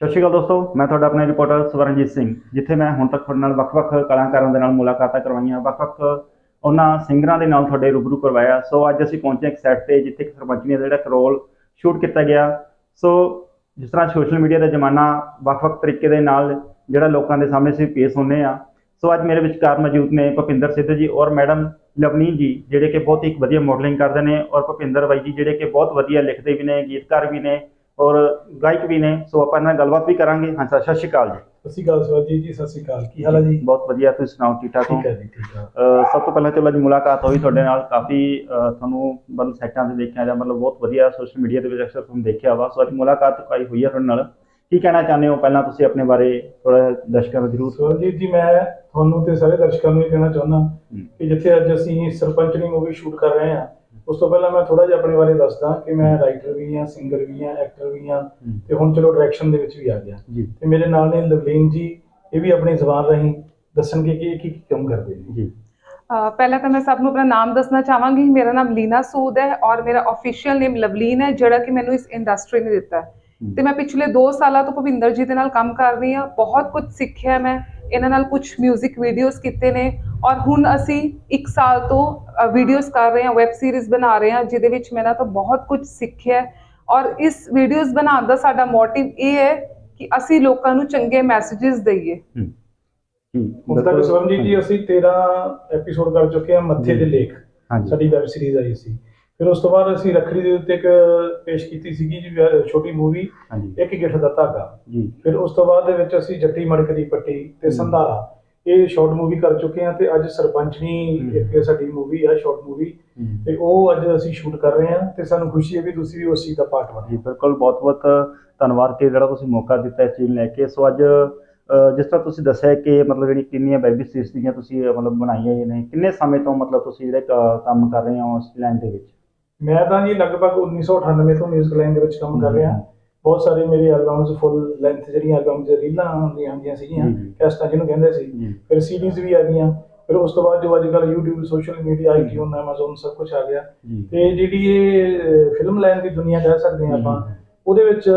ਸਤਿ ਸ਼੍ਰੀ ਅਕਾਲ ਦੋਸਤੋ, ਮੈਂ ਤੁਹਾਡਾ ਆਪਣਾ ਰਿਪੋਰਟਰ ਸਵਰਨਜੀਤ ਸਿੰਘ, ਜਿੱਥੇ ਮੈਂ ਹੁਣ ਤੱਕ ਤੁਹਾਡੇ ਨਾਲ ਵੱਖ-ਵੱਖ ਕਲਾਕਾਰਾਂ ਦੇ ਨਾਲ ਮੁਲਾਕਾਤਾਂ ਕਰਵਾਈਆਂ, ਵੱਖ-ਵੱਖ ਉਹਨਾਂ ਸਿੰਗਰਾਂ ਦੇ ਨਾਲ ਤੁਹਾਡੇ ਰੂਬਰੂ ਕਰਵਾਇਆ। ਸੋ ਅੱਜ ਅਸੀਂ ਪਹੁੰਚੇ ਇੱਕ ਸੈੱਟ ਤੇ ਜਿੱਥੇ ਇੱਕ ਸਰਪੰਚਨੀ ਦਾ ਜਿਹੜਾ ਇੱਕ ਰੋਲ ਸ਼ੂਟ ਕੀਤਾ ਗਿਆ। ਸੋ ਜਿਸ ਤਰ੍ਹਾਂ ਸੋਸ਼ਲ ਮੀਡੀਆ ਦਾ ਜ਼ਮਾਨਾ ਵੱਖ-ਵੱਖ ਤਰੀਕੇ ਦੇ ਨਾਲ ਜਿਹੜਾ ਲੋਕਾਂ ਦੇ ਸਾਹਮਣੇ ਅਸੀਂ ਪੇਸ਼ ਹੁੰਨੇ ਆ ਸੋ ਅੱਜ ਮੇਰੇ ਵਿਚਕਾਰ ਮੌਜੂਦ ਨੇ ਭੁਪਿੰਦਰ ਸਿੱਧ ਜੀ ਔਰ ਮੈਡਮ ਲਵਨੀਤ ਜੀ, ਜਿਹੜੇ ਕਿ ਬਹੁਤ ਹੀ ਇੱਕ ਵਧੀਆ ਮਾਡਲਿੰਗ ਕਰਦੇ ਨੇ ਔਰ ਭੁਪਿੰਦਰ ਬਾਈ ਜੀ, ਜਿਹੜੇ ਕਿ ਬਹੁਤ ਵਧੀਆ ਲਿਖਦੇ ਵੀ ਨੇ, ਗੀਤਕਾਰ ਵੀ ਨੇ। ਔਰ ਗਾਇਕ ਵੀ ਨੇ ਸੋ ਆਪਾਂ ਇਹਨਾਂ ਨਾਲ ਗੱਲਬਾਤ ਵੀ ਕਰਾਂਗੇ। ਹਾਂ ਸਰ ਸਤਿ ਸ਼੍ਰੀ ਅਕਾਲ ਜੀ। ਸਤਿ ਸ਼੍ਰੀ ਅਕਾਲ ਸਵਾਜੀ ਜੀ ਸਤਿ ਸ਼੍ਰੀ ਅਕਾਲ। ਕੀ ਹਾਲ ਹੈ ਜੀ? ਬਹੁਤ ਵਧੀਆ ਤੁਸੀਂ ਸੁਣਾਓ ਠੀਕ ਠਾਕ ਹੋ? ਠੀਕ ਹੈ ਜੀ ਠੀਕ ਹੈ ਸਭ ਤੋਂ ਪਹਿਲਾਂ ਚਲੋ ਅੱਜ ਮੁਲਾਕਾਤ ਹੋਈ ਤੁਹਾਡੇ ਨਾਲ। ਕਾਫੀ ਤੁਹਾਨੂੰ ਮਤਲਬ ਸੈਟਾਂ ਤੇ ਦੇਖਿਆ ਜਾਂ ਮਤਲਬ ਬਹੁਤ ਵਧੀਆ ਸੋਸ਼ਲ ਮੀਡੀਆ ਦੇ ਵਿੱਚ ਅਕਸਰ ਤੁਹਾਨੂੰ ਦੇਖਿਆ ਵਾ। ਸੋ ਅੱਜ ਮੁਲਾਕਾਤ ਕਾਈ ਹੋਈ ਹੈ ਤੁਹਾਡੇ ਨਾਲ। ਕੀ ਕਹਿਣਾ ਚਾਹੁੰਦੇ ਹੋ? ਪਹਿਲਾਂ ਤੁਸੀਂ ਆਪਣੇ ਬਾਰੇ ਥੋੜਾ ਦਰਸ਼ਕਾਂ ਨੂੰ ਜ਼ਰੂਰ ਸਵਾਜੀ ਜੀ ਮੈਂ ਤੁਹਾਨੂੰ ਤੇ ਸਾਰੇ ਦਰਸ਼ਕਾਂ ਨੂੰ ਇਹ ਕਹਿਣਾ ਚਾਹੁੰਦਾ ਕਿ ਜਿੱਥੇ ਅੱਜ ਅਸੀਂ ਸਰਪੰਚਨੀ ਮੂਵੀ ਸ਼ੂਟ ਕਰ ਰਹੇ ਹਾਂ ਉਸ ਤੋਂ ਪਹਿਲਾਂ ਮੈਂ ਥੋੜਾ ਜਿਹਾ ਆਪਣੇ ਬਾਰੇ ਦੱਸਦਾ ਕਿ ਮੈਂ ਰਾਈਟਰ ਵੀ ਹਾਂ ਸਿੰਗਰ ਵੀ ਹਾਂ ਐਕਟਰ ਵੀ ਹਾਂ ਤੇ ਹੁਣ ਚਲੋ ਡਾਇਰੈਕਸ਼ਨ ਦੇ ਵਿੱਚ ਵੀ ਆ ਗਿਆ। ਜੀ। ਤੇ ਮੇਰੇ ਨਾਲ ਨੇ ਲਵਲੀਨ ਜੀ ਇਹ ਵੀ ਆਪਣੀ ਜ਼ਬਾਨ ਰਾਹੀਂ ਦੱਸਣਗੇ ਕਿ ਇਹ ਕੀ ਕੀ ਕੰਮ ਕਰਦੇ ਨੇ। ਜੀ। ਪਹਿਲਾਂ ਤਾਂ ਮੈਂ ਸਭ ਨੂੰ ਆਪਣਾ ਨਾਮ ਦੱਸਣਾ ਚਾਹਾਂਗੀ। ਮੇਰਾ ਨਾਮ ਲੀਨਾ ਸੂਦ ਹੈ ਔਰ ਮੇਰਾ ਅਫੀਸ਼ੀਅਲ ਨੇਮ ਲਵਲੀਨ ਹੈ ਜਿਹੜਾ ਕਿ ਮੈਨੂੰ ਇਸ ਇੰਡਸਟਰੀ ਨੇ ਦਿੱਤਾ ਤੇ ਮੈਂ ਪਿਛਲੇ 2 ਸਾਲਾਂ ਤੋਂ ਭਵਿੰਦਰ ਜੀ ਦੇ ਨਾਲ ਕੰਮ ਕਰ ਰਹੀ ਹਾਂ। ਬਹੁਤ ਕੁਝ ਸਿੱਖਿਆ ਮੈਂ। ਇਹਨਾਂ ਨਾਲ ਕੁਝ 뮤직 ਵੀਡੀਓਜ਼ ਕੀਤੇ ਨੇ ਔਰ ਹੁਣ ਅਸੀਂ 1 ਸਾਲ ਤੋਂ ਵੀਡੀਓਜ਼ ਕਰ ਰਹੇ ਹਾਂ ਵੈਬ ਸੀਰੀਜ਼ ਬਣਾ ਰਹੇ ਹਾਂ ਜਿਹਦੇ ਵਿੱਚ ਮੈਂ ਤਾਂ ਬਹੁਤ ਕੁਝ ਸਿੱਖਿਆ ਔਰ ਇਸ ਵੀਡੀਓਜ਼ ਬਣਾਉਣ ਦਾ ਸਾਡਾ ਮੋਟਿਵ ਇਹ ਹੈ ਕਿ ਅਸੀਂ ਲੋਕਾਂ ਨੂੰ ਚੰਗੇ ਮੈਸੇजेस ਦਈਏ। ਹੁਣ ਤੱਕ ਸਵਰਨਜੀਤ ਜੀ ਅਸੀਂ 13 ਐਪੀਸੋਡ ਕਰ ਚੁੱਕੇ ਹਾਂ ਮੱਥੇ ਦੇ ਲੇਖ। ਸਾਡੀ ਵੈਬ ਸੀਰੀਜ਼ ਆਈ ਸੀ। ਫਿਰ ਉਸ ਤੋਂ ਬਾਅਦ ਅਸੀਂ ਰੱਖੜੀ ਦੇ ਉੱਤੇ ਇੱਕ ਪੇਸ਼ ਕੀਤੀ ਸੀਗੀ ਜੀ ਛੋਟੀ ਮੂਵੀ ਹਾਂਜੀ। ਇੱਕ ਗਿੱਠ ਦਾ ਧਾਗਾ। ਜੀ। ਫਿਰ ਉਸ ਤੋਂ ਬਾਅਦ ਦੇ ਵਿੱਚ ਅਸੀਂ ਜੱਟੀ ਮੜਕ ਦੀ ਪੱਟੀ ਤੇ ਸੰਧਾਰਾ। ਇਹ ਸ਼ਾਰਟ ਮੂਵੀ ਕਰ ਚੁੱਕੇ ਹਾਂ ਤੇ ਅੱਜ ਹਮ। ਇੱਕ ਸਾਡੀ ਮੂਵੀ ਆ ਸ਼ਾਰਟ ਮੂਵੀ ਹੂੰ। ਤੇ ਉਹ ਅੱਜ ਅਸੀਂ ਸ਼ੂਟ ਕਰ ਰਹੇ ਹਾਂ ਤੇ ਸਾਨੂੰ ਖੁਸ਼ੀ ਹੈ ਵੀ ਤੁਸੀਂ ਵੀ ਉਸ ਚੀਜ਼ ਦਾ ਪਾਰਟ ਬਣੇ ਜੀ ਬਿਲਕੁਲ। ਬਹੁਤ ਬਹੁਤ ਧੰਨਵਾਦ ਕਿ ਜਿਹੜਾ ਤੁਸੀਂ ਮੌਕਾ ਦਿੱਤਾ ਇਸ ਚੀਜ਼ ਨੂੰ ਲੈ ਕੇ। ਸੋ ਅੱਜ ਜਿਸ ਤਰ੍ਹਾਂ ਤੁਸੀਂ ਦੱਸਿਆ ਕਿ ਮਤਲਬ ਜਿਹੜੀ ਕਿੰਨੀਆਂ ਵੈਬ ਸੀਰੀਜ਼ ਦੀਆਂ ਤੁਸੀਂ ਮਤਲਬ ਬਣਾਈਆਂ ਨੇ ਕਿੰਨੇ ਸਮੇਂ ਤੋਂ ਮਤਲਬ ਤੁਸੀਂ ਜਿਹੜੇ ਕੰਮ ਕਰ ਰਹੇ ਹੋ ਉਸ ਲਾਈਨ ਦੇ ਵਿੱਚ? ਮੈਂ ਤਾਂ ਜੀ ਲਗਭਗ 1998 ਤੋਂ ਮਿਊਜ਼ਿਕ ਲਾਈਨ ਦੇ ਵਿੱਚ ਕੰਮ ਕਰ ਰਿਹਾ। ਬਹੁਤ ਸਾਰੇ ਮੇਰੇ ਐਲਬਮਸ ਫੁੱਲ ਲੈਂਥ ਜਿਹੜੀਆਂ ਐਲਬਮਸ ਰੀਲਾਂ ਹੁੰਦੀਆਂ ਹੁੰਦੀਆਂ ਸੀਗੀਆਂ। ਕੈਸਟਾਂ ਜਿਹਨੂੰ ਕਹਿੰਦੇ ਸੀ। ਫਿਰ ਸੀਡੀਜ਼ ਵੀ ਆ ਗਈਆਂ। ਫਿਰ ਉਸ ਤੋਂ ਬਾਅਦ ਜੋ ਅੱਜ ਕੱਲ੍ਹ YouTube social media iTunes Amazon ਸਭ ਕੁਝ ਆ ਗਿਆ। ਤੇ ਜਿਹੜੀ ਇਹ ਫਿਲਮ ਲਾਈਨ ਦੀ ਦੁਨੀਆ ਕਹਿ ਸਕਦੇ ਹਾਂ। ਆਪਾਂ। ਉਹਦੇ ਵਿੱਚ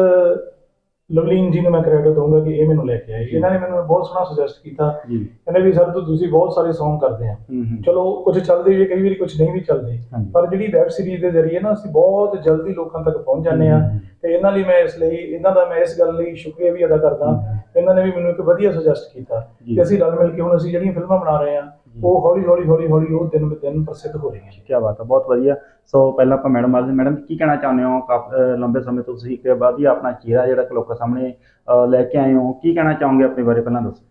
ਲਵਲੀਨ ਜੀ ਨੂੰ ਮੈਂ ਕ੍ਰੈਡਿਟ ਦਊਂਗਾ ਕਿ ਇਹ ਮੈਨੂੰ ਲੈ ਕੇ ਆਏ। ਇਹਨਾਂ ਨੇ ਮੈਨੂੰ ਬਹੁਤ ਸੋਹਣਾ ਸੁਜੈਸਟ ਕੀਤਾ। ਕਹਿੰਦੇ ਵੀ ਸਰ ਤੁਸੀਂ ਬਹੁਤ ਸਾਰੇ Song ਕਰਦੇ ਆ। ਚਲੋ ਕੁਝ ਚੱਲਦੇ ਵੀ ਕਈ ਵਾਰੀ ਕੁਝ ਨਹੀਂ ਵੀ ਚੱਲਦੇ। ਪਰ ਜਿਹੜੀ ਵੈਬ ਸੀਰੀਜ਼ ਦੇ ਜ਼ਰੀਏ ਨਾ ਅਸੀਂ ਬਹੁਤ ਜਲਦੀ ਲੋਕਾਂ ਤੱਕ ਪਹੁੰਚ ਜਾਂਦੇ ਆ। ਤੇ ਇਹਨਾਂ ਲਈ ਮੈਂ ਇਸ ਲਈ ਇਹਨਾਂ ਦਾ ਮੈਂ ਇਸ ਗੱਲ ਲਈ ਸ਼ੁਕਰੀਆ ਵੀ ਅਦਾ ਕਰਦਾ। ਇਹਨਾਂ ਨੇ ਵੀ ਮੈਨੂੰ ਇੱਕ ਵਧੀਆ ਸੁਜੈਸਟ ਕੀਤਾ। ਕਿ ਅਸੀਂ ਰਲ ਮਿਲ ਕੇ ਹੁਣ ਅਸੀਂ ਜਿਹੜੀਆਂ ਫਿਲਮਾਂ ਬਣਾ ਰਹੇ ਆ। ਉਹ ਹੌਲੀ ਹੌਲੀ ਹੌਲੀ ਹੌਲੀ ਉਹ ਦਿਨ ਬ ਦਿਨ ਪ੍ਰਸਿੱਧ ਹੋ ਰਹੀਆਂ ਕੀ ਬਾਤ ਹੈ ਬਹੁਤ ਵਧੀਆ ਸੋ ਪਹਿਲਾਂ ਆਪਾਂ ਮੈਡਮ ਆਲੇ ਮੈਡਮ ਕੀ ਕਹਿਣਾ ਚਾਹੁੰਦੇ ਹੋ ਲੰਬੇ ਸਮੇਂ ਤੋਂ ਤੁਸੀਂ ਇੱਕ ਵਧੀਆ ਆਪਣਾ ਚਿਹਰਾ ਜਿਹੜਾ ਲੋਕਾਂ ਸਾਹਮਣੇ ਲੈ ਕੇ ਆਏ ਹੋ ਕੀ ਕਹਿਣਾ ਚਾਹੋਗੇ ਆਪਣੇ ਬਾਰੇ ਪਹਿਲਾਂ ਦੱਸੋ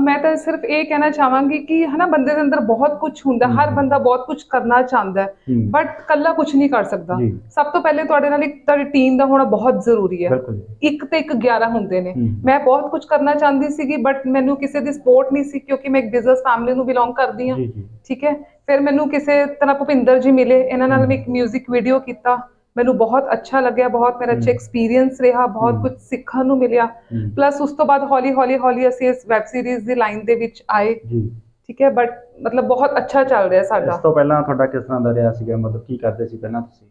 ਮੈਂ ਤਾਂ ਸਿਰਫ ਇਹ ਕਹਿਣਾ ਚਾਹਾਂਗੀ ਕਿ ਹਨਾ ਬੰਦੇ ਦੇ ਅੰਦਰ ਬਹੁਤ ਕੁਝ ਹੁੰਦਾ ਹਰ। ਬੰਦਾ ਬਹੁਤ ਕੁਝ ਕਰਨਾ ਚਾਹੁੰਦਾ ਹੈ। ਬਟ ਕੱਲਾ ਕੁਝ ਨਹੀਂ ਕਰ ਸਕਦਾ। ਸਭ ਤੋਂ ਪਹਿਲੇ ਤੁਹਾਡੇ ਨਾਲ ਇੱਕ ਤੁਹਾਡੀ ਟੀਮ ਦਾ ਹੋਣਾ ਬਹੁਤ ਜ਼ਰੂਰੀ ਹੈ। ਇੱਕ ਤੇ ਇੱਕ 11 ਹੁੰਦੇ ਨੇ। ਮੈਂ ਬਹੁਤ ਕੁਝ ਕਰਨਾ ਚਾਹੁੰਦੀ ਸੀਗੀ ਬਟ ਮੈਨੂੰ ਕਿਸੇ ਦੀ ਸਪੋਰਟ ਨਹੀਂ ਸੀ ਕਿਉਂਕਿ ਮੈਂ ਇੱਕ ਬਿਜ਼ਨਸ ਫੈਮਿਲੀ ਨੂੰ ਬਿਲੋਂਗ ਕਰਦੀ ਹਾਂ ਠੀਕ ਹੈ ਫਿਰ ਮੈਨੂੰ ਕਿਸੇ ਤਰ੍ਹਾਂ ਭੁਪਿੰਦਰ ਜੀ ਮਿਲੇ ਇਹਨਾਂ ਨਾਲ ਮੈਂ ਇੱਕ 뮤직 ਵੀਡੀਓ ਕੀਤਾ ਮੈਨੂੰ ਬਹੁਤ ਅੱਛਾ ਲੱਗਿਆ ਬਹੁਤ ਮੇਰਾ ਅੱਛਾ। ਐਕਸਪੀਰੀਅੰਸ ਰਿਹਾ ਬਹੁਤ। ਕੁਝ ਸਿੱਖਣ ਨੂੰ ਮਿਲਿਆ। ਪਲੱਸ ਉਸ ਤੋਂ ਬਾਅਦ ਹੌਲੀ ਹੌਲੀ ਹੌਲੀ ਅਸੀਂ ਇਸ ਵੈਬ ਸੀਰੀਜ਼ ਦੀ ਲਾਈਨ ਦੇ ਵਿੱਚ ਆਏ ਜੀ ਠੀਕ ਹੈ ਬਟ ਮਤਲਬ ਬਹੁਤ ਅੱਛਾ ਚੱਲ ਰਿਹਾ ਇਸ ਸਾਡਾ ਤੋਂ ਪਹਿਲਾਂ ਤੁਹਾਡਾ ਕਿਸ ਤਰ੍ਹਾਂ ਦਾ ਰਿਹਾ ਸੀਗਾ ਮਤਲਬ ਕੀ ਕਰਦੇ ਸੀ ਪਹਿਲਾਂ ਤੁਸੀਂ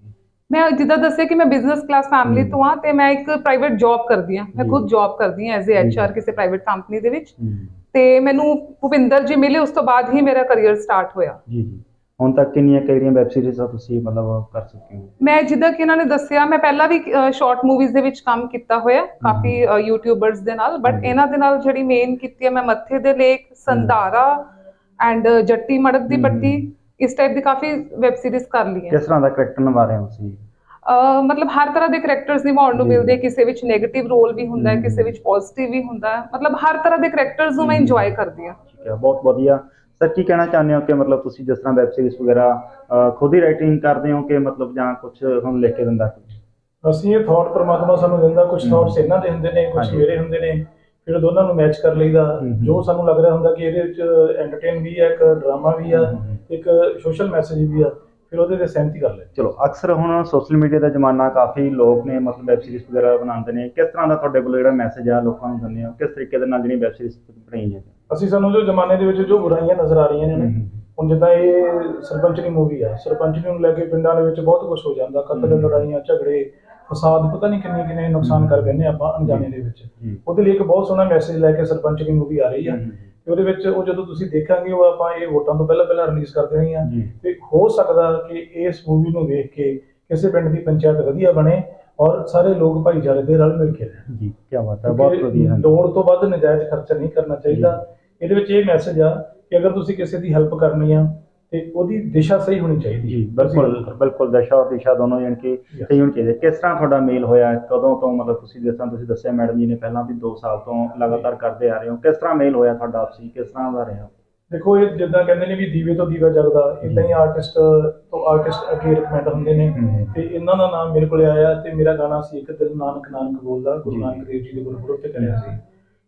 ਮੈਂ ਜਿੱਦਾਂ ਦੱਸਿਆ ਕਿ ਮੈਂ ਬਿਜ਼ਨਸ ਕਲਾਸ ਫੈਮਿਲੀ। ਤੋਂ ਆ ਤੇ ਮੈਂ ਇੱਕ ਪ੍ਰਾਈਵੇਟ ਜੌਬ ਕਰਦੀ ਆ ਮੈਂ। ਖੁਦ ਜੌਬ ਕਰਦੀ ਆ ਐਜ਼ ਜੀ। ਐਚਆਰ ਕਿਸੇ ਪ੍ਰਾਈਵੇਟ ਕੰਪਨੀ ਦੇ ਵਿੱਚ। ਤੇ ਮੈਨੂੰ ਭੁਪਿੰਦਰ ਜੀ ਮਿਲੇ ਉਸ ਤੋਂ ਬਾਅਦ ਹੀ ਮੇਰਾ ਕੈਰੀਅਰ ਸਟਾਰਟ ਹੋਇਆ ਜੀ ਜੀ ਹੁਣ ਤੱਕ ਕਿੰਨੀਆਂ ਕਿਹੜੀਆਂ ਵੈਬ ਸੀਰੀਜ਼ ਆ ਤੁਸੀਂ ਮਤਲਬ ਕਰ ਚੁੱਕੇ ਹੋ ਮੈਂ ਜਿੱਦਾਂ ਕਿ ਇਹਨਾਂ ਨੇ ਦੱਸਿਆ ਮੈਂ ਪਹਿਲਾਂ ਵੀ ਸ਼ਾਰਟ ਮੂਵੀਜ਼ ਦੇ ਵਿੱਚ ਕੰਮ ਕੀਤਾ ਹੋਇਆ ਕਾਫੀ ਯੂਟਿਊਬਰਸ ਦੇ ਨਾਲ ਬਟ। ਇਹਨਾਂ ਦੇ ਨਾਲ ਜਿਹੜੀ ਮੇਨ ਕੀਤੀ ਹੈ ਮੈਂ ਮੱਥੇ ਦੇ ਲੇਖ ਸੰਧਾਰਾ ਐਂਡ ਜੱਟੀ ਮੜਕ ਦੀ। ਪੱਟੀ ਇਸ ਟਾਈਪ ਦੀ ਕਾਫੀ ਵੈਬ ਸੀਰੀਜ਼ ਕਰ ਲਈ ਹੈ ਕਿਸ ਤਰ੍ਹਾਂ ਦਾ ਕਰੈਕਟਰ ਨਿਭਾ ਰਹੇ ਹੋ ਤੁਸੀਂ ਮਤਲਬ ਹਰ ਤਰ੍ਹਾਂ ਦੇ ਕਰੈਕਟਰਸ ਨਿਭਾਉਣ ਨੂੰ। ਮਿਲਦੇ ਕਿਸੇ ਵਿੱਚ 네ਗੇਟਿਵ ਰੋਲ ਵੀ ਹੁੰਦਾ ਹੈ। ਕਿਸੇ ਵਿੱਚ ਪੋਜ਼ਿਟਿਵ ਵੀ ਹੁੰਦਾ ਹੈ ਮਤਲਬ ਹਰ ਤਰ੍ਹਾਂ ਦੇ ਕਰੈਕਟਰਸ ਨੂੰ ਮੈਂ। ਇੰਜੋਏ ਕਰਦੀ ਹਾਂ ਠੀਕ ਹੈ ਬਹੁਤ ਵਧੀਆ ਸਰ ਕੀ ਕਹਿਣਾ ਚਾਹੁੰਦੇ ਹੋ ਕਿ ਮਤਲਬ ਤੁਸੀਂ ਜਿਸ ਤਰ੍ਹਾਂ ਵੈਬ ਸੀਰੀਜ਼ ਵਗੈਰਾ ਖੁਦ ਹੀ ਰਾਈਟਿੰਗ ਕਰਦੇ ਹੋ ਕਿ ਮਤਲਬ ਜਾਂ ਕੁਝ ਹੁਣ ਲਿਖ ਕੇ ਦਿੰਦਾ ਅਸੀਂ ਇਹ ਥਾਟ ਪਰਮਾਤਮਾ ਸਾਨੂੰ ਦਿੰਦਾ ਕੁਝ। ਥਾਟਸ ਇਹਨਾਂ ਦੇ ਹੁੰਦੇ ਨੇ ਕੁਝ। ਮੇਰੇ ਹੁੰਦੇ ਨੇ ਫਿਰ ਦੋਨਾਂ ਨੂੰ ਮੈਚ ਕਰ ਲਈਦਾ। ਜੋ ਸਾਨੂੰ ਲੱਗ ਰਿਹਾ ਹੁੰਦਾ ਕਿ ਇਹਦੇ ਵਿੱਚ ਐਂਟਰਟੇਨ ਵੀ ਹੈ ਇੱਕ ਡਰਾਮਾ ਵੀ ਆ। ਇੱਕ ਸੋਸ਼ਲ ਮੈਸੇਜ ਵੀ ਆ ਫਿਰ ਉਹਦੇ ਤੇ ਸਹਿਮਤੀ ਕਰ ਲੈ ਚਲੋ ਅਕਸਰ ਹੁਣ ਸੋਸ਼ਲ ਮੀਡੀਆ ਦਾ ਜ਼ਮਾਨਾ ਕਾਫੀ ਲੋਕ ਨੇ ਮਤਲਬ ਵੈਬ ਸੀਰੀਜ਼ ਵਗੈਰਾ ਬਣਾਉਂਦੇ ਨੇ ਕਿਸ ਤਰ੍ਹਾਂ ਦਾ ਤੁਹਾਡੇ ਕੋਲ ਜਿਹੜਾ ਮੈਸੇਜ ਆ ਲੋਕਾਂ ਨੂੰ ਦਿੰਦੇ ਹੋ ਕਿਸ ਤਰੀਕੇ ਦੇ ਨਾਲ ਜਿਹੜੀ ਵੈਬ ਸੀਰੀਜ਼ ਬਣਾਈ ਜਾਂਦੀ ਅਸੀਂ ਸਾਨੂੰ ਜੋ ਜ਼ਮਾਨੇ ਦੇ ਵਿੱਚ ਜੋ ਬੁਰਾਈਆਂ ਨਜ਼ਰ ਆ ਰਹੀਆਂ ਨੇ ਨਾ। ਹੁਣ ਜਿੱਦਾਂ ਇਹ ਸਰਪੰਚਨੀ ਮੂਵੀ ਆ ਸਰਪੰਚਨੀ ਨੂੰ ਲੈ ਕੇ ਪਿੰਡਾਂ ਦੇ ਵਿੱਚ ਬਹੁਤ ਕੁਝ ਹੋ ਜਾਂਦਾ ਕਤਲ। ਲੜਾਈਆਂ ਝਗੜੇ ਫਸਾਦ ਪਤਾ ਨਹੀਂ ਕਿੰਨੇ ਕਿੰਨੇ ਨੁਕਸਾਨ ਕਰ ਬੈਨੇ ਆਪਾਂ ਅਣਜਾਣੇ ਦੇ ਵਿੱਚ। ਉਹਦੇ ਲਈ ਇੱਕ ਬਹੁਤ ਸੋਹਣਾ ਮੈਸੇਜ ਲੈ ਕੇ ਸਰਪੰਚ ਦੀ ਮੂਵੀ ਆ ਰਹੀ ਆ। ਤੇ ਉਹਦੇ ਵਿੱਚ ਉਹ ਜਦੋਂ ਤੁਸੀਂ ਦੇਖਾਂਗੇ ਉਹ ਆਪਾਂ ਇਹ ਵੋਟਾਂ ਤੋਂ ਪਹਿਲਾਂ ਪਹਿਲਾਂ ਰਿਲੀਜ਼ ਕਰ ਦੇਣੀ ਆ ਤੇ ਹੋ ਸਕਦਾ ਕਿ ਇਸ ਮੂਵੀ ਨੂੰ ਵੇਖ ਕੇ ਕਿਸੇ ਪਿੰਡ ਦੀ ਪੰਚਾਇਤ ਵਧੀਆ ਬਣੇ ਔਰ ਸਾਰੇ ਲੋਕ ਭਾਈਚਾਰੇ ਦੇ ਰਲ ਮਿਲ ਕੇ ਰਹਿਣ। ਜੀ ਕੀ ਬਾਤ ਹੈ ਬਹੁਤ ਵਧੀਆ ਹਾਂਜੀ। ਲੋੜ ਤੋਂ ਵੱਧ ਨਜਾਇਜ਼ ਖਰਚਾ ਨਹੀਂ ਕਰਨਾ ਚਾਹੀਦਾ। ਇਹਦੇ ਵਿੱਚ ਇਹ ਮੈਸੇਜ ਆ ਕਿ ਅਗਰ ਤੁਸੀਂ ਕਿਸੇ ਦੀ ਹੈਲਪ ਕਰਨੀ ਆ ਤੇ ਉਹਦੀ ਦਿਸ਼ਾ ਸਹੀ ਹੋਣੀ ਚਾਹੀਦੀ। ਜੀ ਬਿਲਕੁਲ ਬਿਲਕੁਲ ਦਸ਼ਾ ਔਰ ਦਿਸ਼ਾ ਦੋਨੋਂ ਯਾਨੀ ਕਿ ਸਹੀ ਹੋਣੀ ਚਾਹੀਦੀ। ਹੈ। ਕਿਸ ਤਰ੍ਹਾਂ ਤੁਹਾਡਾ ਮੇਲ ਹੋਇਆ ਕਦੋਂ ਤੋਂ ਮਤਲਬ ਤੁਸੀਂ ਜਿਸ ਤਰ੍ਹਾਂ ਤੁਸੀਂ ਦੱਸਿਆ ਮੈਡਮ ਜੀ ਨੇ ਪਹਿਲਾਂ ਵੀ 2 ਸਾਲ ਤੋਂ ਲਗਾਤਾਰ ਕਰਦੇ ਆ ਰਹੇ ਹੋ ਕਿਸ ਤਰ੍ਹਾਂ ਮੇਲ ਹੋਇਆ ਤੁਹਾਡਾ ਆਪਸੀ ਕਿਸ ਤਰ੍ਹਾਂ ਦਾ ਰਿਹਾ? ਦੇਖੋ ਇਹ ਜਿੱਦਾਂ ਕਹਿੰਦੇ ਨੇ ਵੀ ਦੀਵੇ ਤੋਂ ਦੀਵਾ ਜਗਦਾ ਇਦਾਂ ਹੀ ਆਰਟਿਸਟ ਤੋਂ ਆਰਟਿਸਟ ਅੱਗੇ ਰਿਕਮੈਂਡ ਹੁੰਦੇ ਨੇ। ਤੇ ਇਹਨਾਂ ਦਾ ਨਾਮ ਮੇਰੇ ਕੋਲੇ ਆਇਆ ਤੇ ਮੇਰਾ ਗਾਣਾ ਸੀ ਇੱਕ ਦਿਲ ਨਾਨਕ ਨਾਨਕ ਬੋਲਦਾ ਗੁਰੂ। ਨਾਨਕ ਦੇਵ ਜੀ ਦੇ ਗੁਰਪੁਰਬ ਤੇ ਕਰਿਆ ਸੀ।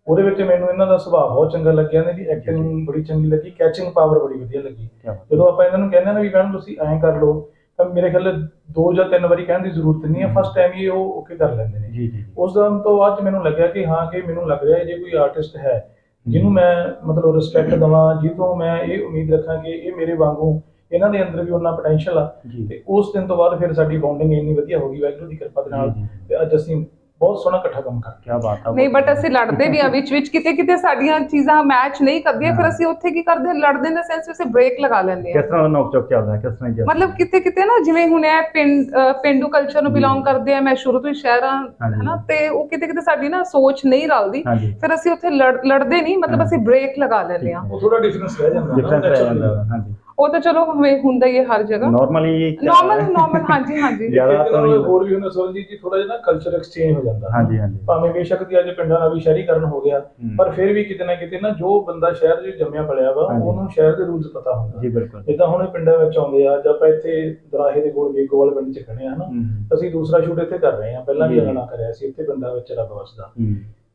ਉਹਦੇ ਵਿੱਚ ਮੈਨੂੰ ਇਹਨਾਂ ਦਾ ਸੁਭਾਅ ਬਹੁਤ ਚੰਗਾ ਲੱਗਿਆ ਇਹਨਾਂ ਦੀ ਐਕਟਿੰਗ ਬੜੀ ਚੰਗੀ ਲੱਗੀ ਕੈਚਿੰਗ ਪਾਵਰ ਬੜੀ ਵਧੀਆ ਲੱਗੀ। ਜਦੋਂ ਆਪਾਂ ਇਹਨਾਂ ਨੂੰ ਕਹਿੰਦੇ ਨਾ ਵੀ ਮੈਡਮ ਤੁਸੀਂ ਐਂ ਕਰ ਲਓ ਤਾਂ ਮੇਰੇ ਖਿਆਲ ਦੋ ਜਾਂ ਤਿੰਨ ਵਾਰੀ ਕਹਿਣ ਦੀ ਜ਼ਰੂਰਤ ਨਹੀਂ ਹੈ। ਫਸਟ ਟਾਈਮ ਹੀ ਉਹ ਓਕੇ ਕਰ ਲੈਂਦੇ ਨੇ। ਜੀ ਜੀ ਉਸ ਦਿਨ ਤੋਂ ਬਾਅਦ ਮੈਨੂੰ ਲੱਗਿਆ ਕਿ ਹਾਂ ਕਿ ਮੈਨੂੰ ਲੱਗ ਰਿਹਾ ਜੇ ਕੋਈ ਆਰਟਿਸਟ ਹੈ ਜਿਹਨੂੰ ਮੈਂ ਮਤਲਬ ਰਿਸਪੈਕਟ ਦਵਾਂ ਜਿਹਤੋਂ ਮੈਂ ਇਹ ਉਮੀਦ ਰੱਖਾਂ ਕਿ ਇਹ ਮੇਰੇ ਵਾਂਗੂ ਇਹਨਾਂ ਦੇ ਅੰਦਰ ਵੀ ਉਹਨਾਂ ਪੋਟੈਂਸ਼ੀਅਲ ਆ ਤੇ ਉਸ ਦਿਨ ਤੋਂ ਬਾਅਦ ਫਿਰ ਸਾਡੀ ਬੌਂਡਿੰਗ ਇੰਨੀ ਵਧੀਆ ਹੋ ਗਈ ਵਾਹਿਗੁਰੂ ਦੀ ਕਿਰਪਾ ਦੇ ਨਾਲ। ਤੇ ਅੱਜ ਅਸੀਂ ਬਹੁਤ ਸੋਹਣਾ ਇਕੱਠਾ ਕੰਮ ਕਰ ਕੀ ਬਾਤ ਹੈ ਨਹੀਂ ਬਟ ਅਸੀਂ ਲੜਦੇ ਵੀ ਆ ਵਿੱਚ ਵਿੱਚ ਕਿਤੇ ਕਿਤੇ ਸਾਡੀਆਂ ਚੀਜ਼ਾਂ ਮੈਚ ਨਹੀਂ ਕਰਦੀਆਂ ਫਿਰ ਅਸੀਂ ਉੱਥੇ ਕੀ ਕਰਦੇ ਲੜਦੇ ਦੇ ਸੈਂਸ ਵਿੱਚ ਬ੍ਰੇਕ ਲਗਾ ਲੈਂਦੇ ਕਿਸ ਆ ਤਰ੍ਹਾਂ ਦਾ ਨੋਕ ਚੋਕ ਚੱਲਦਾ ਹੈ ਕਿਸ ਤਰ੍ਹਾਂ ਜੀ ਮਤਲਬ ਕਿਤੇ ਕਿਤੇ ਨਾ ਜਿਵੇਂ ਹੁਣ ਇਹ ਪਿੰਡ ਪਿੰਡੂ ਕਲਚਰ ਨੂੰ ਬਿਲੋਂਗ ਕਰਦੇ ਆ ਮੈਂ ਸ਼ੁਰੂ ਤੋਂ ਹੀ ਸ਼ਹਿਰਾਂ। ਹਨਾ ਤੇ ਉਹ ਕਿਤੇ ਕਿਤੇ ਸਾਡੀ ਨਾ ਸੋਚ ਨਹੀਂ ਰਲਦੀ। ਫਿਰ ਅਸੀਂ ਉੱਥੇ ਲੜ- ਲੜਦੇ ਨਹੀਂ ਮਤਲਬ ਅਸੀਂ ਬ੍ਰੇਕ ਲਗਾ ਲੈਂਦੇ ਆ। ਉਹ ਥੋੜਾ ਡਿਫਰੈਂਸ ਰਹਿ ਜਾਂਦਾ। ਡਿਫਰੈਂਸ ਰਹਿ। ਜਾਂਦਾ ਹਾਂਜੀ। ਉਹ ਤਾਂ ਚਲੋ ਹਮੇ ਹੁੰਦਾ ਹੀ ਹੈ ਹਰ ਜਗ੍ਹਾ। ਨਾਰਮਲੀ ਨਾਰਮਲ ਨਾਰਮਲ ਹਾਂਜੀ ਹਾਂਜੀ। ਜ਼ਿਆਦਾ ਤਾਂ ਹੋਰ ਵੀ ਹੁੰਦਾ ਸੋਲਜੀਤ ਜੀ ਥੋੜਾ ਜਿਹਾ ਨਾ ਕਲਚਰ ਐਕਸਚੇਂਜ ਹੋ ਜਾਂਦਾ। ਹਾਂਜੀ ਹਾਂਜੀ। ਭਾਵੇਂ ਬੇਸ਼ੱਕ ਦੀ ਅੱਜ ਪਿੰਡਾਂ ਦਾ ਵੀ ਸ਼ਹਿਰੀਕਰਨ ਹੋ ਗਿਆ। ਪਰ ਫਿਰ ਵੀ ਕਿਤੇ ਨਾ ਕਿਤੇ ਨਾ ਜੋ ਬੰਦਾ ਸ਼ਹਿਰ 'ਚ ਜੰਮਿਆ ਪਲਿਆ ਵਾ। ਉਹਨੂੰ ਸ਼ਹਿਰ ਦੇ ਰੂਲਸ ਪਤਾ ਹੁੰਦਾ। ਜੀ ਬਿਲਕੁਲ। ਜਿੱਦਾਂ ਹੁਣ ਇਹ ਪਿੰਡਾਂ ਵਿੱਚ ਆਉਂਦੇ ਆ ਜਾਂ ਆਪਾਂ ਇੱਥੇ ਦਰਾਹੇ ਦੇ ਕੋਲ ਵੇਗੋਵਾਲ ਪਿੰਡ 'ਚ ਖੜੇ ਆ ਹਨਾ? ਅਸੀਂ ਦੂਸਰਾ ਸ਼ੂਟ ਇੱਥੇ ਕਰ ਰਹੇ ਹਾਂ ਪਹਿਲਾਂ ਵੀ ਜੀ। ਅਗਣਾ ਕਰਿਆ ਸੀ ਇੱਥੇ ਪਿੰਡਾਂ ਵਿੱਚ ਰੱਬ ਵਸਦਾ।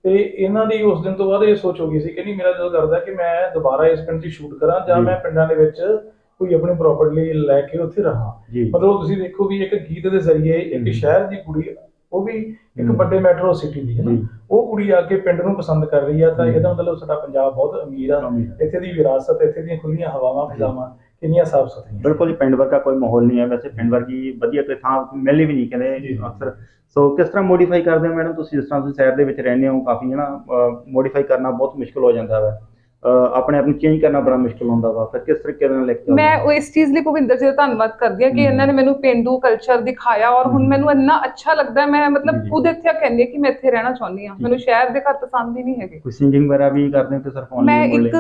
ਤੇ ਇਹਨਾਂ ਦੀ ਉਸ ਦਿਨ ਤੋਂ ਬਾਅਦ ਇਹ ਸੋਚ ਹੋ ਗਈ ਸੀ ਕਿ ਨਹੀਂ ਮੇਰਾ ਦਿਲ ਕਰਦਾ ਕਿ ਮੈਂ ਦੁਬਾਰਾ ਇਸ ਪਿੰਡ 'ਚ ਸ਼ੂਟ ਕਰਾਂ ਜਾਂ। ਮੈਂ ਪਿੰਡਾਂ ਦੇ ਵਿੱਚ ਕੋਈ ਆਪਣੀ ਪ੍ਰਾਪਰਟੀ ਲੈ ਕੇ ਉੱਥੇ ਰਹਾਂ ਮਤਲਬ ਤੁਸੀਂ ਦੇਖੋ ਵੀ ਇੱਕ ਗੀਤ ਦੇ ਜ਼ਰੀਏ ਇੱਕ। ਸ਼ਹਿਰ ਦੀ ਕੁੜੀ ਉਹ ਵੀ ਇੱਕ। ਵੱਡੇ ਮੈਟਰੋ ਸਿਟੀ ਦੀ ਹੈ ਨਾ। ਉਹ ਕੁੜੀ ਆ ਕੇ ਪਿੰਡ ਨੂੰ ਪਸੰਦ ਕਰ ਰਹੀ ਆ ਤਾਂ। ਇਹਦਾ ਮਤਲਬ ਸਾਡਾ ਪੰਜਾਬ ਬਹੁਤ ਅਮੀਰ ਆ ਅਮੀਰ ਆ। ਇੱਥੇ ਦੀ ਵਿਰਾਸਤ ਇੱਥੇ ਦੀਆਂ ਖੁੱਲੀਆਂ ਹਵਾਵਾਂ ਫਿਜ਼ਾਵਾਂ ਕਿੰਨੀਆਂ ਸਾਫ਼ ਸੁਥਰੀਆਂ? ਬਿਲਕੁਲ ਜੀ ਪਿੰਡ ਵਰਗਾ ਕੋਈ ਮਾਹੌਲ ਨਹੀਂ ਹੈ। ਵੈਸੇ ਪਿੰਡ ਵਰਗੀ ਵਧੀਆ ਕੋਈ ਥਾਂ ਮਿਲਣੀ ਵੀ ਨਹੀਂ ਕਹਿੰਦੇ। ਅਕਸਰ। ਸੋ ਕਿਸ ਤਰ੍ਹਾਂ ਮੋਡੀਫਾਈ ਕਰਦੇ ਹੋ ਮੈਡਮ? ਤੁਸੀਂ ਜਿਸ ਤਰ੍ਹਾਂ ਤੁਸੀਂ ਸ਼ਹਿਰ ਦੇ ਵਿੱਚ ਰਹਿੰਦੇ ਹੋ ਕਾਫੀ ਹੈ ਨਾ ਮੋਡੀਫਾਈ ਕਰਨਾ ਬਹੁਤ ਮੁਸ਼ਕਲ ਹੋ ਜਾਂਦਾ ਅਹ, ਆਪਣੇ ਆਪ ਨੂੰ ਚੇਂਜ ਕਰਨਾ ਬੜਾ ਮੁਸ਼ਕਲ ਹੁੰਦਾ ਵਾ ਫਿਰ ਕਿਸ ਤਰੀਕੇ ਨਾਲ ਲਿਖ ਕੇ ਮੈਂ ਉਹ ਇਸ ਚੀਜ਼ ਲਈ ਭੁਪਿੰਦਰ ਜੀ ਦਾ ਧੰਨਵਾਦ ਕਰਦੀ ਹਾਂ ਕਿ। ਇਹਨਾਂ ਨੇ ਮੈਨੂੰ ਪਿੰਡੂ ਕਲਚਰ ਦਿਖਾਇਆ ਔਰ ਹੁਣ। ਮੈਨੂੰ ਇੰਨਾ ਅੱਛਾ ਲੱਗਦਾ ਮੈਂ ਮਤਲਬ। ਖੁਦ ਇੱਥੇ ਕਹਿੰਦੀ ਕਿ ਮੈਂ ਇੱਥੇ ਰਹਿਣਾ ਚਾਹੁੰਦੀ ਹਾਂ ਜੀ। ਮੈਨੂੰ ਸ਼ਹਿਰ ਦੇ ਘਰ ਪਸੰਦ ਹੀ ਨਹੀਂ ਹੈਗੇ ਕੋਈ ਸਿੰਗਿੰਗ ਵਗੈਰਾ ਵੀ ਕਰਦੇ ਹੋ ਕਿ ਸਿਰਫ ਮੈਂ ਇੱਕ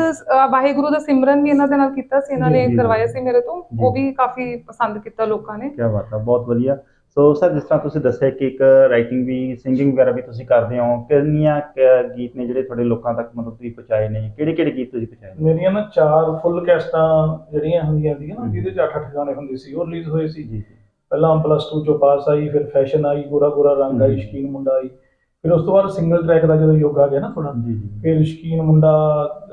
ਵਾਹਿਗੁਰੂ ਦਾ ਸਿਮਰਨ ਵੀ ਇਹਨਾਂ ਦੇ ਨਾਲ ਕੀਤਾ ਸੀ ਇਹਨਾਂ ਨੇ ਕਰਵਾਇਆ। ਸੀ ਮੇਰੇ ਤੋਂ। ਉਹ ਵੀ ਕਾਫੀ ਪਸੰਦ ਕੀਤਾ ਲੋਕਾਂ ਨੇ ਕੀ ਬਾਤ ਹੈ ਬਹੁਤ ਵਧੀਆ ਸੋ ਸਰ ਜਿਸ ਤਰ੍ਹਾਂ ਤੁਸੀਂ ਦੱਸਿਆ ਕਿ ਇੱਕ ਰਾਈਟਿੰਗ ਵੀ ਸਿੰਗਿੰਗ ਵਗੈਰਾ ਵੀ ਤੁਸੀਂ ਕਰਦੇ ਹੋ ਕਿੰਨੀਆਂ ਕੁ ਗੀਤ ਨੇ ਜਿਹੜੇ ਤੁਹਾਡੇ ਲੋਕਾਂ ਤੱਕ ਮਤਲਬ ਤੁਸੀਂ ਪਹੁੰਚਾਏ ਨੇ? ਕਿਹੜੇ ਕਿਹੜੇ ਗੀਤ ਤੁਸੀਂ ਪਹੁੰਚਾਏ ਨੇ? ਮੇਰੀਆਂ ਨਾ ਚਾਰ ਫੁੱਲ ਕੈਸਟਾਂ ਜਿਹੜੀਆਂ ਹੁੰਦੀਆਂ ਸੀਗੀਆਂ ਨਾ ਹਮ। ਜਿਹਦੇ 'ਚ 8-8 ਗਾਣੇ ਹੁੰਦੇ ਸੀ ਉਹ ਰਿਲੀਜ਼ ਹੋਏ ਸੀ। ਜੀ ਜੀ। ਪਹਿਲਾਂ ਪਲੱਸ 2 ਚੋਂ ਪਾਸ ਆਈ ਫਿਰ ਫੈਸ਼ਨ ਆਈ ਗੋਰਾ ਗੋਰਾ ਰੰਗ ਆਈ। ਸ਼ਕੀਨ ਮੁੰਡਾ ਆਈ। ਫਿਰ ਉਸ ਤੋਂ ਬਾਅਦ ਸਿੰਗਲ ਟਰੈਕ ਦਾ ਜਦੋਂ ਯੁੱਗ ਆ ਗਿਆ ਨਾ ਥੋੜਾ ਜੀ ਜੀ। ਫਿਰ ਸ਼ਕੀਨ ਮੁੰਡਾ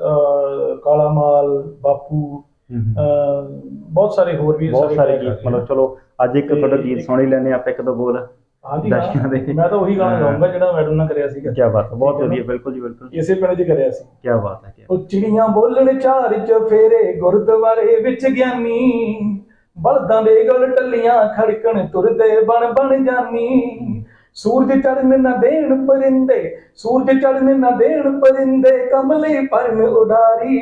ਅਹ, ਕਾਲਾ ਮਾਲ ਬਾਪੂ ਬਹੁਤ ਸਾਰੇ ਹੋਰ ਵੀ ਬਹੁਤ ਸਾਰੇ ਗੀਤ। ਮਤਲਬ ਚਲੋ ਅੱਜ ਇੱਕ ਤੁਹਾਡਾ ਗੀਤ ਸੁਣ ਹੀ ਲੈਨੇ ਆਪਾਂ ਇੱਕ ਦੋ ਬੋਲ ਹਾਂਜੀ ਦਰਸ਼ਕਾਂ ਦੇ। ਮੈਂ ਤਾਂ ਉਹੀ ਗਾਣਾ। ਗਾਉਂਗਾ ਜਿਹੜਾ ਮੈਡਮ ਨਾਲ ਕਰਿਆ ਸੀਗਾ ਕੀ ਬਾਤ ਹੈ ਬਹੁਤ? ਵਧੀਆ ਬਿਲਕੁਲ ਜੀ ਬਿਲਕੁਲ ਇਸੇ ਪਿੰਡ 'ਚ ਕਰਿਆ ਸੀ ਕੀ ਬਾਤ ਹੈ ਕੀ ਉਹ ਚਿੜੀਆਂ ਬੋਲਣ ਚਾਰ ਚ ਫੇਰੇ ਗੁਰਦੁਆਰੇ ਵਿੱਚ ਗਿਆਨੀ ਬਲਦਾਂ ਦੇ ਗਲ ਟੱਲੀਆਂ ਖੜਕਣ ਤੁਰਦੇ ਬਣ ਬਣ ਜਾਨੀ ਸੂਰਜ ਚੜਨ ਨਾ ਦੇਣ ਪਰਿੰਦੇ ਸੂਰਜ ਚੜਨ ਨਾ ਦੇਣ ਪਰਿੰਦੇ ਕਮਲੇ ਪਰਨ ਉਡਾਰੀ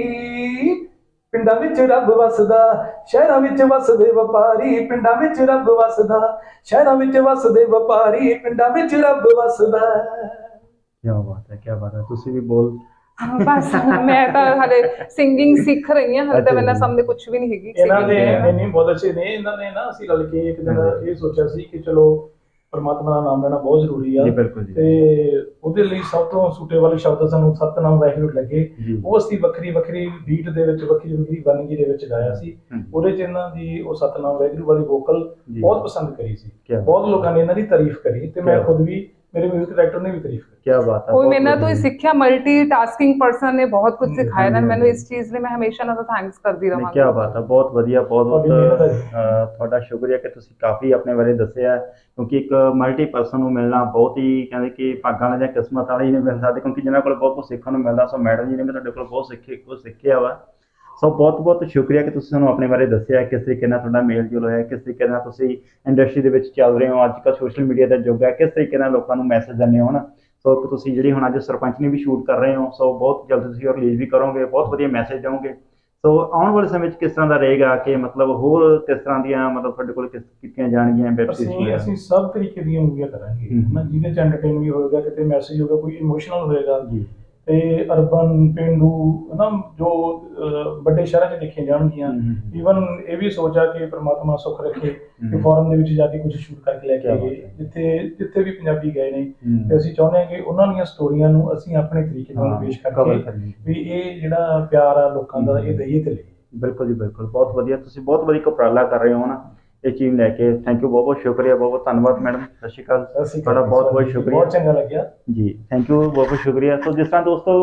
ਪਿੰਡਾਂ ਵਿੱਚ ਰੱਬ ਵਸਦਾ ਸ਼ਹਿਰਾਂ ਵਿੱਚ ਵਸਦੇ ਵਪਾਰੀ ਪਿੰਡਾਂ ਵਿੱਚ ਰੱਬ ਵਸਦਾ ਸ਼ਹਿਰਾਂ ਵਿੱਚ ਵਸਦੇ ਵਪਾਰੀ ਪਿੰਡਾਂ ਵਿੱਚ ਰੱਬ ਵਸਦਾ ਕੀ ਬਾਤ ਹੈ ਕੀ ਬਾਤ ਹੈ ਤੁਸੀਂ ਵੀ ਬੋਲ ਹਾਂ, ਬਸ ਮੈਂ ਤਾਂ ਹਲੇ ਸਿੰਗਿੰਗ ਸਿੱਖ ਰਹੀ ਹਾਂ ਹਲੇ ਤਾਂ ਜੀ। ਸਾਹਮਣੇ ਕੁਝ ਵੀ ਨਹੀਂ ਹੈਗੀ ਇਹਨਾਂ। ਹੈ। ਨਹੀਂ ਬਹੁਤ ਅੱਛੇ ਨੇ ਇਹਨਾਂ ਨੇ ਨਾ ਅਸੀਂ ਰਲ ਕੇ ਇੱਕ ਦਿਨ। ਇਹ ਸੋਚਿਆ ਸੀ ਕਿ ਚਲੋ ਪਰਮਾਤਮਾ ਦਾ ਨਾਮ ਲੈਣਾ ਬਹੁਤ ਜ਼ਰੂਰੀ ਆ। ਜੀ ਬਿਲਕੁਲ ਜੀ। ਤੇ ਉਹਦੇ ਲਈ ਸਭ ਤੋਂ ਸੂਟੇਬਲ ਸ਼ਬਦ ਸਾਨੂੰ ਸਤਨਾਮ ਵਾਹਿਗੁਰੂ ਲੱਗੇ। ਉਹ ਅਸੀਂ ਵੱਖਰੀ ਵੱਖਰੀ ਬੀਟ ਦੇ ਵਿੱਚ ਵੱਖਰੀ ਵੱਖਰੀ ਵੰਨਗੀ ਦੇ ਵਿੱਚ ਗਾਇਆ ਸੀ। ਉਹਦੇ ਚ ਇਹਨਾਂ ਦੀ ਉਹ ਸਤਨਾਮ ਵਾਹਿਗੁਰੂ ਵਾਲੀ ਵੋਕਲ। ਬਹੁਤ ਪਸੰਦ ਕਰੀ ਸੀ। ਬਹੁਤ ਲੋਕਾਂ ਨੇ ਇਹਨਾਂ ਦੀ ਤਾਰੀਫ ਕਰੀ ਤੇ ਮੈਂ ਖੁਦ ਵੀ ਮੇਰੇ ਮਿਊਜ਼ਿਕ ਡਾਇਰੈਕਟਰ ਨੇ ਵੀ ਤਾਰੀਫ ਕਰੀ ਕੀ ਬਾਤ ਹੈ ਉਹ ਬਹੁਤ ਮੈਨਾਂ ਤੋਂ ਹੀ ਵਧੀਆ। ਸਿੱਖਿਆ ਮਲਟੀ ਟਾਸਕਿੰਗ ਪਰਸਨ ਨੇ ਬਹੁਤ ਕੁਝ ਸਿਖਾਇਆ ਨਾ ਮੈਨੂੰ। ਇਸ ਚੀਜ਼ ਲਈ ਮੈਂ ਹਮੇਸ਼ਾ ਨਾਲ ਥੈਂਕਸ ਕਰਦੀ ਰਵਾਂਗੀ ਕੀ ਬਾਤ ਹੈ ਬਹੁਤ ਵਧੀਆ ਬਹੁਤ ਬਹੁਤ ਤੁਹਾਡੀ ਸ਼ੁਕਰੀਆ ਕਿ ਤੁਸੀਂ ਕਾਫੀ ਆਪਣੇ ਬਾਰੇ ਦੱਸਿਆ ਕਿਉਂਕਿ ਇੱਕ ਮਲਟੀ ਪਰਸਨ ਨੂੰ ਮਿਲਣਾ ਬਹੁਤ ਹੀ ਕਹਿੰਦੇ ਕਿ ਭਾਗਾਂ ਵਾਲੇ ਜਾਂ ਕਿਸਮਤ ਵਾਲੇ ਹੀ ਨਹੀਂ ਮਿਲ ਸਕਦੇ ਕਿਉਂਕਿ ਜਿਨ੍ਹਾਂ ਕੋਲ ਬਹੁਤ ਕੁਝ ਸਿੱਖਣ ਨੂੰ ਮਿਲਦਾ ਸੋ ਮੈਡਮ ਜੀ ਨੇ ਵੀ ਤੁਹਾਡੇ ਕੋਲ ਬਹੁਤ ਸਿੱਖੇ ਕੁਝ ਸਿੱਖਿਆ ਵਾ ਸੋ ਬਹੁਤ ਬਹੁਤ ਸ਼ੁਕਰੀਆ ਕਿ ਤੁਸੀਂ ਸਾਨੂੰ ਆਪਣੇ ਬਾਰੇ ਦੱਸਿਆ ਕਿਸ ਤਰੀਕੇ ਨਾਲ ਤੁਹਾਡਾ ਮੇਲ ਜੋਲ ਹੋਇਆ ਕਿਸ ਤਰੀਕੇ ਨਾਲ ਤੁਸੀਂ ਇੰਡਸਟਰੀ ਦੇ ਵਿੱਚ ਚੱਲ ਰਹੇ ਹੋ ਅੱਜ ਕੱਲ੍ਹ ਸੋਸ਼ਲ ਮੀਡੀਆ ਦਾ ਯੁੱਗ ਹੈ ਕਿਸ ਤਰੀਕੇ ਨਾਲ ਲੋਕਾਂ ਨੂੰ ਮੈਸੇਜ ਦਿੰਦੇ ਹੋ ਨਾ ਸੋ ਤੁਸੀਂ ਜਿਹੜੀ ਹੁਣ ਅੱਜ ਸਰਪੰਚ ਨੇ ਵੀ ਸ਼ੂਟ ਕਰ ਰਹੇ ਹੋ ਸੋ ਬਹੁਤ ਜਲਦ ਤੁਸੀਂ ਰਿਲੀਜ਼ ਵੀ ਕਰੋਗੇ ਬਹੁਤ ਵਧੀਆ ਮੈਸੇਜ ਦਿਓਗੇ। ਸੋ ਆਉਣ ਵਾਲੇ ਸਮੇਂ ਵਿੱਚ ਕਿਸ ਤਰ੍ਹਾਂ ਦਾ ਰਹੇਗਾ ਕਿ ਮਤਲਬ ਹੋਰ ਕਿਸ ਤਰ੍ਹਾਂ ਦੀਆਂ ਮਤਲਬ ਤੁਹਾਡੇ ਕੋਲ ਕਿਸ ਕੀਤੀਆਂ ਜਾਣਗੀਆਂ ਵੈਬ ਸੀਰੀਜ਼ ਅਸੀਂ ਸਭ ਤਰੀਕੇ ਦੀਆਂ ਮੂਵੀਆਂ ਕਰਾਂਗੇ। ਨਾ ਜਿਹਦੇ ਚ ਐਂਟਰਟੇਨ ਵੀ ਹੋਏਗਾ ਕਿਤੇ ਮੈਸੇਜ ਹੋਗਾ ਕੋਈ ਇਮੋਸ਼ਨਲ ਹੋਏਗਾ ਜੀ। ਤੇ ਅਰਬਨ ਪਿੰਡੂ ਨਾ ਜੋ ਵੱਡੇ ਸ਼ਹਿਰਾਂ 'ਚ ਦੇਖੀਆਂ ਜਾਣਗੀਆਂ। ਈਵਨ ਇਹ ਵੀ ਸੋਚਾ ਕਿ ਪ੍ਰਮਾਤਮਾ ਸੁੱਖ ਰੱਖੇ ਕਿ। ਫੋਰਨ ਦੇ ਵਿੱਚ ਜਾ ਕੇ ਕੁਝ ਸ਼ੂਟ ਕਰਕੇ ਲੈ ਕੇ ਆਈਏ। ਜਿੱਥੇ ਜਿੱਥੇ ਵੀ ਪੰਜਾਬੀ ਗਏ ਨੇ। ਤੇ ਅਸੀਂ ਚਾਹੁੰਦੇ ਹਾਂ ਕਿ ਉਹਨਾਂ ਦੀਆਂ ਸਟੋਰੀਆਂ ਨੂੰ ਅਸੀਂ ਆਪਣੇ ਤਰੀਕੇ ਨਾਲ ਪੇਸ਼ ਕਰਕੇ। ਵੀ ਇਹ ਜਿਹੜਾ ਪਿਆਰ ਆ ਲੋਕਾਂ ਦਾ। ਇਹ ਦਈਏ ਤੇ ਬਿਲਕੁਲ ਜੀ ਬਿਲਕੁਲ ਬਹੁਤ ਵਧੀਆ ਤੁਸੀਂ ਬਹੁਤ ਵਧੀਆ ਉਪਰਾਲਾ ਕਰ ਰਹੇ ਹੋ ਨਾ ਇਹ ਚੀਜ਼ ਲੈ ਕੇ ਥੈਂਕ ਯੂ ਬਹੁਤ ਬਹੁਤ ਸ਼ੁਕਰੀਆ ਬਹੁਤ ਬਹੁਤ ਧੰਨਵਾਦ ਮੈਡਮ ਸਤਿ ਸ਼੍ਰੀ ਅਕਾਲ। ਤੁਹਾਡਾ ਬਹੁਤ ਬਹੁਤ ਸ਼ੁਕਰੀਆ। ਬਹੁਤ ਚੰਗਾ ਲੱਗਿਆ। ਜੀ ਥੈਂਕ ਯੂ ਬਹੁਤ ਬਹੁਤ ਸ਼ੁਕਰੀਆ। ਸੋ ਜਿਸ ਤਰ੍ਹਾਂ ਦੋਸਤੋ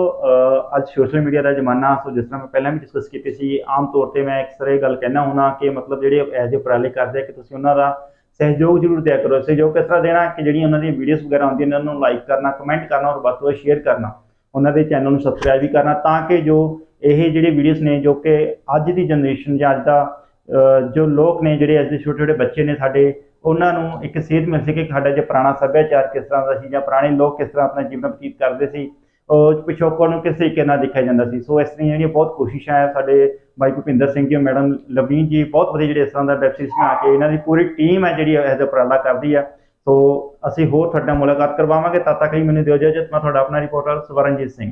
ਅੱਜ ਸੋਸ਼ਲ ਮੀਡੀਆ ਦਾ ਜ਼ਮਾਨਾ ਸੋ ਜਿਸ ਤਰ੍ਹਾਂ ਮੈਂ ਪਹਿਲਾਂ ਵੀ ਡਿਸਕਸ ਕੀਤੀ ਸੀ ਆਮ ਤੌਰ ਤੇ ਮੈਂ ਅਕਸਰ ਇਹ ਗੱਲ ਕਹਿਣਾ ਹੁਣਾ ਕਿ ਮਤਲਬ ਜਿਹੜੇ ਐਜ ਉਪਰਾਲੇ ਕਰਦੇ ਆ ਕਿ ਤੁਸੀਂ ਉਹਨਾਂ ਦਾ ਸਹਿਯੋਗ ਜ਼ਰੂਰ ਦਿਆ ਕਰੋ। ਸਹਿਯੋਗ ਕਿਸ ਤਰ੍ਹਾਂ ਦੇਣਾ? ਕਿ ਜਿਹੜੀਆਂ ਉਹਨਾਂ ਦੀਆਂ ਵੀਡੀਓਜ਼ ਵਗੈਰਾ ਆਉਂਦੀਆਂ ਨੇ ਉਹਨਾਂ ਨੂੰ ਲਾਈਕ ਕਰਨਾ ਕਮੈਂਟ ਕਰਨਾ ਔਰ ਵੱਧ ਤੋਂ ਵੱਧ ਸ਼ੇਅਰ ਕਰਨਾ। ਉਹਨਾਂ ਦੇ ਚੈਨਲ ਨੂੰ ਸਬਸਕ੍ਰਾਈਬ ਵੀ ਕਰਨਾ ਤਾਂ ਕਿ ਜੋ ਇਹ ਜਿਹੜੇ ਵੀਡੀਓਜ਼ ਨੇ ਜੋ ਕਿ ਅੱਜ ਦੀ ਜਨਰੇਸ਼ਨ ਜਾਂ ਅੱਜ ਦਾ ਜੋ ਲੋਕ ਨੇ ਜਿਹੜੇ ਅੱਜ ਦੇ ਛੋਟੇ ਛੋਟੇ ਬੱਚੇ ਨੇ ਸਾਡੇ, ਉਹਨਾਂ ਨੂੰ ਇੱਕ ਸੇਧ ਮਿਲ ਸਕੇ ਕਿ ਸਾਡਾ ਜੋ ਪੁਰਾਣਾ ਸੱਭਿਆਚਾਰ ਕਿਸ ਤਰ੍ਹਾਂ ਦਾ ਸੀ ਜਾਂ ਪੁਰਾਣੇ ਲੋਕ ਕਿਸ ਤਰ੍ਹਾਂ ਆਪਣਾ ਜੀਵਨ ਬਤੀਤ ਕਰਦੇ ਸੀ, ਉਹ ਪਿਛੋਕੜ ਨੂੰ ਕਿਸ ਤਰੀਕੇ ਨਾਲ ਦੇਖਿਆ ਜਾਂਦਾ ਸੀ। ਸੋ ਇਸ ਤਰ੍ਹਾਂ ਜਿਹੜੀਆਂ ਬਹੁਤ ਕੋਸ਼ਿਸ਼ਾਂ ਹੈ ਸਾਡੇ ਭਾਈ ਭੁਪਿੰਦਰ ਸਿੰਘ ਜੀ ਮੈਡਮ ਲਵਲੀਨ ਜੀ, ਬਹੁਤ ਵਧੀਆ ਜਿਹੜੇ ਇਸ ਤਰ੍ਹਾਂ ਦਾ ਵੈਬ ਸੀਰੀਜ਼ ਬਣਾ ਕੇ ਇਹਨਾਂ ਦੀ ਪੂਰੀ ਟੀਮ ਹੈ ਜਿਹੜੀ ਇਹ ਉਪਰਾਲਾ ਕਰਦੀ ਹੈ ਸੋ ਅਸੀਂ ਹੋਰ ਤੁਹਾਡਾ ਮੁਲਾਕਾਤ ਕਰਵਾਵਾਂਗੇ। ਤਦ ਤੱਕ ਲਈ ਮੈਨੂੰ ਦਿਓ ਇਜਾਜ਼ਤ, ਮੈਂ ਤੁਹਾਡਾ ਆਪਣਾ ਰਿਪੋਰਟਰ ਸਵਰਨਜੀਤ ਸਿੰਘ।